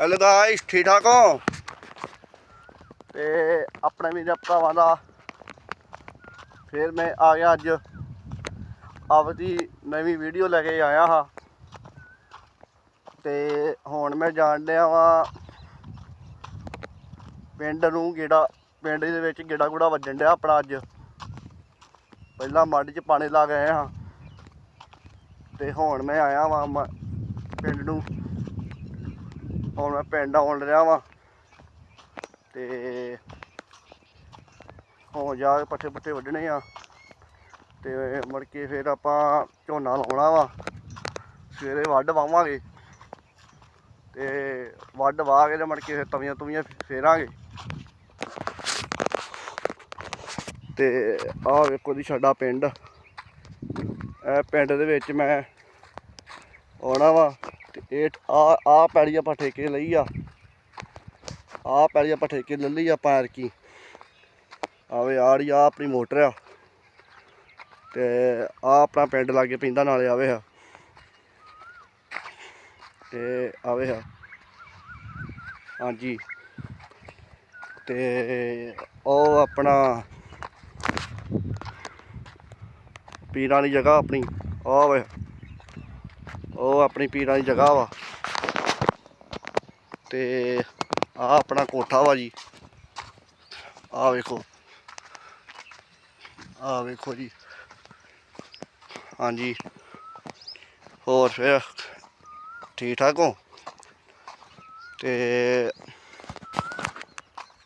Hello guys ਠੀਕ ਠਾਕ ਹੋ? ਤੇ ਆਪਣੇ ਵੀਰ ਭਰਾਵਾਂ ਦਾ। ਫਿਰ ਮੈਂ ਆ ਗਿਆ ਅੱਜ। ਆਪਦੀ ਨਵੀਂ ਵੀਡੀਓ ਲੈ ਕੇ ਆਇਆ ਹਾਂ। ਤੇ ਹੁਣ ਮੈਂ ਜਾਣ ਡਿਆ ਵਾਂ ਪਿੰਡ ਨੂੰ ਗੇੜਾ, ਪਿੰਡ ਦੇ ਵਿੱਚ ਗੇੜਾ ਗੂੜਾ ਵੱਜਣ ਡਿਆ ਆਪਣਾ ਅੱਜ। ਪਹਿਲਾਂ ਮੱਡ 'ਚ ਪਾਣੀ ਲਾ ਗਏ ਹਾਂ। ਤੇ ਹੁਣ ਮੈਂ ਆਇਆ ਵਾਂ ਮ- ਪਿੰਡ ਨੂੰ। ਹੁਣ ਮੈਂ ਪਿੰਡ ਆਉਣ ਰਿਹਾ ਵਾਂ। ਤੇ ਹੁਣ ਜਾ ਕੇ ਪੱਠੇ ਪੁੱਠੇ ਵੱਢਣੇ ਆ। ਤੇ ਮੁੜ ਕੇ ਫਿਰ ਆਪਾਂ ਝੋਨਾ ਲਾਉਣਾ ਵਾ। ਸਵੇਰੇ ਵੱਢ ਵਾਵਾਂਗੇ। ਤੇ ਵੱਢ ਵਾਹ ਕੇ ਤੇ ਮੜ ਕੇ ਫਿਰ ਤਵੀਆਂ ਤੁਵੀਆਂ ਫੇਰਾਂਗੇ। ਤੇ ਆਹ ਵੇਖੋ ਜੀ ਸਾਡਾ ਪਿੰਡ। ਇਹ ਪਿੰਡ ਦੇ ਵਿੱਚ ਮੈਂ ਆਉਣਾ ਵਾ। ਤੇ ਇਹ ਆ ਆ ਪੈਲੀ ਆਪਾਂ ਠੇਕੇ ਲਈ ਆ। ਆ ਪੈੜੀ ਆਪਾਂ ਠੇਕੇ ਲੈ ਲਈ ਆਪਾਂ ਪਾਰ ਆਵੇ ਆੜੀ ਆ ਆਪਣੀ ਮੋਟਰ ਆ। ਤੇ ਆ ਆਪਣਾ ਪਿੰਡ ਲਾਗੇ ਪੈਂਦਾ ਨਾਲੇ ਆਵੇ ਆ। ਤੇ ਆਵੇ ਆ। ਹਾਂਜੀ। ਤੇ ਉਹ ਆਪਣਾ ਪੀਰਾਂ ਵਾਲੀ ਜਗ੍ਹਾ ਆਪਣੀ ਆ ਵੇ। ਉਹ ਆਪਣੀ ਪੀਰਾਂ ਦੀ ਜਗ੍ਹਾ ਵਾ। ਤੇ ਆ ਆਪਣਾ ਕੋਠਾ ਵਾ ਜੀ। ਆ ਵੇਖੋ। ਆ ਵੇਖੋ ਜੀ। ਹਾਂਜੀ। ਹੋਰ ਫਿਰ ਠੀਕ ਠਾਕ ਹੋ? ਤੇ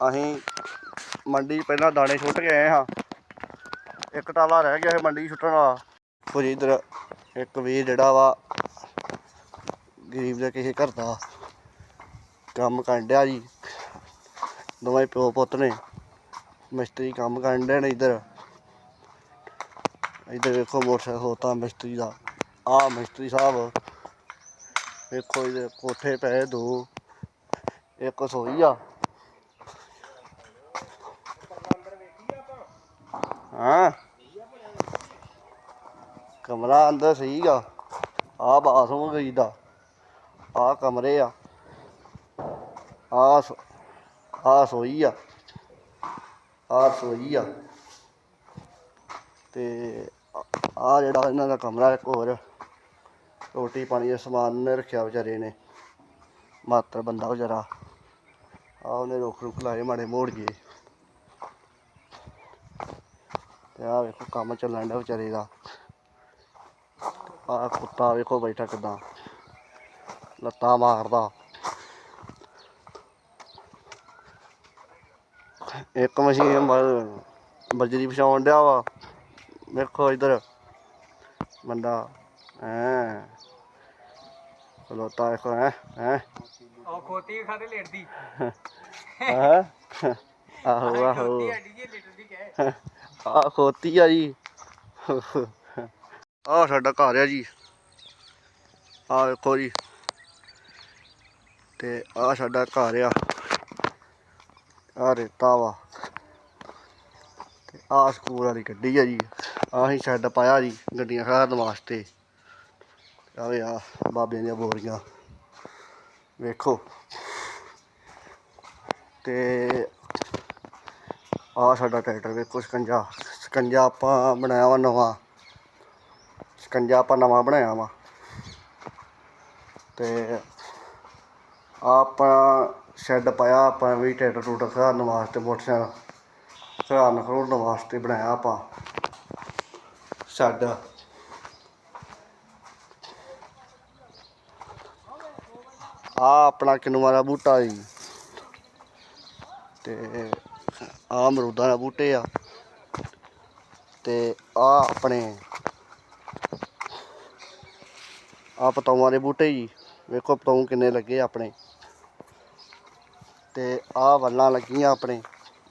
ਅਸੀਂ ਮੰਡੀ 'ਚ ਪਹਿਲਾਂ ਦਾਣੇ ਸੁੱਟ ਕੇ ਆਏ ਹਾਂ। ਇੱਕ ਟਾਲਾ ਰਹਿ ਗਿਆ ਸੀ ਮੰਡੀ 'ਚ ਸੁੱਟਣ ਵਾਲਾ। ਫਿਰ ਇਧਰ ਇੱਕ ਵੀਰ ਜਿਹੜਾ ਵਾ, ਗਰੀਬ ਦੇ ਕਿਸੇ ਘਰ ਦਾ ਕੰਮ ਕਰਨ ਡਿਆ ਜੀ। ਦੋਵੇਂ ਪਿਓ ਪੁੱਤ ਨੇ, ਮਿਸਤਰੀ ਕੰਮ ਕਰਨ ਡਿਆ ਨੇ ਇਧਰ। ਇਧਰ ਵੇਖੋ ਮੋਟਰਸਾਈਕਲ ਹੋਤਾ ਮਿਸਤਰੀ ਦਾ। ਆ ਮਿਸਤਰੀ ਸਾਹਿਬ, ਵੇਖੋ ਇਹਦੇ ਕੋਠੇ ਪਏ ਦੋ, ਇੱਕ ਸੋਈ ਆ। ਹਾਂ? ਕਮਰਾ ਅੰਦਰ ਸਹੀਗਾ ਆ ਬਾਥਰੂਮ ਗਈ ਦਾ। ਆ ਕਮਰੇ ਆ। ਆ ਆ ਸੋਈ ਆ। ਆ ਸੋਈ ਆ। ਤੇ ਆ ਜਿਹੜਾ ਇਹਨਾਂ ਦਾ ਕਮਰਾ ਇੱਕ ਹੋਰ ਰੋਟੀ ਪਾਣੀ ਦਾ ਸਮਾਨ ਨੇ ਰੱਖਿਆ ਵਿਚਾਰੇ ਨੇ। ਮਾਤਰ ਬੰਦਾ ਵਿਚਾਰਾ। ਆ ਉਹਨੇ ਰੁੱਖ ਰੁੱਖ ਲਾਏ ਮਾੜੇ ਮੋੜ ਗਏ ਤੇ ਆ ਵੇਖੋ ਕੰਮ ਚੱਲਣ ਦਾ ਵਿਚਾਰੇ ਦਾ। ਆ ਕੁੱਤਾ ਵੇਖੋ ਬੈਠਾ ਕਿਦਾਂ। ਲੱਤਾਂ ਮਾਰਦਾ। ਇੱਕ ਮਸ਼ੀਨ ਬਜਰੀ ਵਿਛਾਉਣ ਡਿਆ ਵਾ। ਵੇਖੋ ਇਧਰ। ਬੰਦਾ ਐ ਖਲੋਤਾ ਵੇਖੋ ਹੈ ਹੈ। ਉਹ ਖੋਤੀ ਖਾਦੇ ਲੇਟਦੀ। ਹੈ? ਆਹੋ ਆਹੋ ਖੋਤੀ ਹੱਡੀ ਜੀ ਲੇਟਦੀ ਕਹੇ। ਆ ਖੋਤੀ ਆ ਜੀ। ਆਹ ਸਾਡਾ ਘਰ ਆ ਜੀ। ਆਹ ਵੇਖੋ ਜੀ। ਤੇ ਆਹ ਸਾਡਾ ਘਰ ਆ। ਆ ਰੇਤਾ ਵਾ। ਤੇ ਆ ਸਕੂਲ ਵਾਲੀ ਗੱਡੀ ਆ ਜੀ। ਆਹੀ ਸ਼ੈੱਡ ਪਾਇਆ ਜੀ ਗੱਡੀਆਂ ਖੜਾਉਣ ਵਾਸਤੇ। ਆਵੇ ਆ ਬਾਬਿਆਂ ਦੀਆਂ ਬੋਰੀਆਂ। ਵੇਖੋ। ਤੇ ਆ ਸਾਡਾ ਟਰੈਕਟਰ ਵੇਖੋ, ਸਕੰਜਾ। ਸਕੰਜਾ ਆਪਾਂ ਬਣਾਇਆ ਵਾ ਨਵਾਂ। ਸਕੰਜਾ ਆਪਾਂ ਨਵਾਂ ਬਣਾਇਆ ਵਾ। ਤੇ ਆਹ ਆਪਾਂ ਸ਼ੈੱਡ ਪਾਇਆ, ਆਪਾਂ ਵੀ ਟਰੈਕਟਰ ਟੂਟਰ ਖੜਾਉਣ ਵਾਸਤੇ, ਮੋਟਰਸਾਈਕਲ ਖੜਾਉਣ ਖੜਾਉਣ ਵਾਸਤੇ ਬਣਾਇਆ ਆਪਾਂ। ਸ਼ੈੱਡ। ਆ ਆਪਣਾ ਕਿਨੂਆਂ ਦਾ ਬੂਟਾ ਜੀ। ਤੇ ਆ ਅਮਰੂਦਾਂ ਦਾ ਬੂਟੇ ਆ। ਤੇ ਆ ਆਪਣੇ ਆ ਪਤੌਆਂ ਦੇ ਬੂਟੇ ਜੀ। ਵੇਖੋ ਪਤੌਂ ਕਿੰਨੇ ਲੱਗੇ ਆਪਣੇ। ਤੇ ਆ ਵੱਲਾਂ ਲੱਗੀਆਂ ਆਪਣੇ।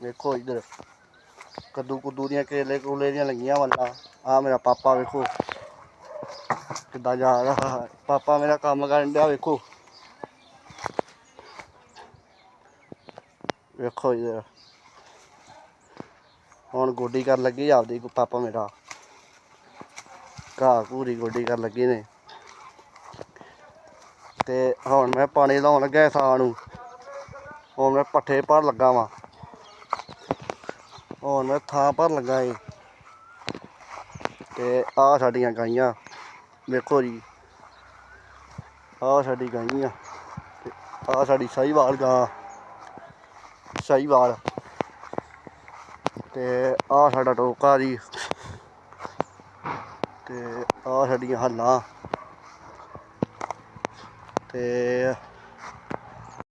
ਵੇਖੋ ਇਧਰ। ਕੱਦੂ ਕੁੱਦੂ ਦੀਆਂ ਕੇਲੇ ਕੂਲੇ ਦੀਆਂ ਲੱਗੀਆਂ ਵੱਲਾਂ। ਆ ਮੇਰਾ ਪਾਪਾ ਵੇਖੋ। ਕਿੱਦਾਂ ਜਾ ਰਿਹਾ। ਪਾਪਾ ਮੇਰਾ ਕੰਮ ਕਰਨ ਡਿਆ ਵੇਖੋ। ਵੇਖੋ ਇਧਰ। ਹੁਣ ਗੋਡੀ ਕਰਨ ਲੱਗੀ ਆਪਦੀ, ਪਾਪਾ ਮੇਰਾ। ਘਾਹ ਘੂਰੀ ਗੋਡੀ ਕਰਨ ਲੱਗੇ ਨੇ। ਤੇ ਹੁਣ ਮੈਂ ਪਾਣੀ ਲਾਉਣ ਲੱਗਾ ਥਾਂ ਨੂੰ। ਹੁਣ ਮੈਂ ਪੱਠੇ ਭਰ ਲੱਗਾ ਵਾਂ। ਹੁਣ ਮੈਂ ਥਾਂ ਭਰ ਲੱਗਾ ਏ। ਤੇ ਆਹ ਸਾਡੀਆਂ ਗਾਈਆਂ, ਵੇਖੋ ਜੀ। ਆਹ ਸਾਡੀ ਗਾਈਆਂ ਤੇ ਆ ਸਾਡੀ ਸਾਹੀਵਾਲ ਗਾਂ। ਸਾਹੀਵਾਲ। ਤੇ ਆਹ ਸਾਡਾ ਟੋਕਾ ਜੀ। ਤੇ ਆਹ ਸਾਡੀਆਂ ਹੱਲਾਂ। ਤੇ